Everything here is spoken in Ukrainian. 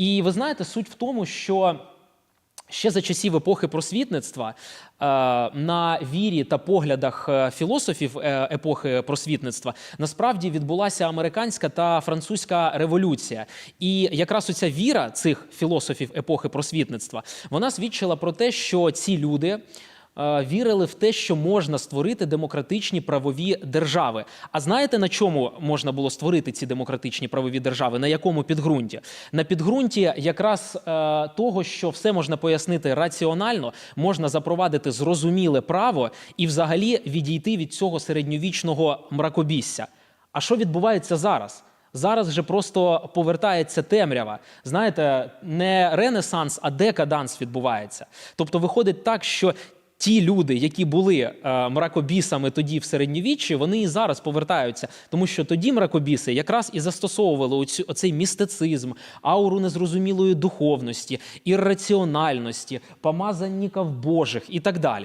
І ви знаєте, суть в тому, що. Ще за часів епохи просвітництва е, на вірі та поглядах е, філософів е, епохи просвітництва насправді відбулася американська та французька революція. І якраз оця віра цих філософів епохи просвітництва вона свідчила про те, що ці люди. Е, Вірили в те, що можна створити демократичні правові держави. А знаєте, на чому можна було створити ці демократичні правові держави? На якому підґрунті? На підґрунті якраз е, того, що все можна пояснити раціонально, можна запровадити зрозуміле право і взагалі відійти від цього середньовічного мракобісся. А що відбувається зараз? Зараз вже просто повертається темрява. Знаєте, не ренесанс, а декаданс відбувається. Тобто виходить так, що ті люди, які були е, мракобісами тоді в середньовіччі, вони і зараз повертаються, тому що тоді мракобіси якраз і застосовували оцю, оцей містицизм, ауру незрозумілої духовності, ірраціональності, помазанників божих і так далі.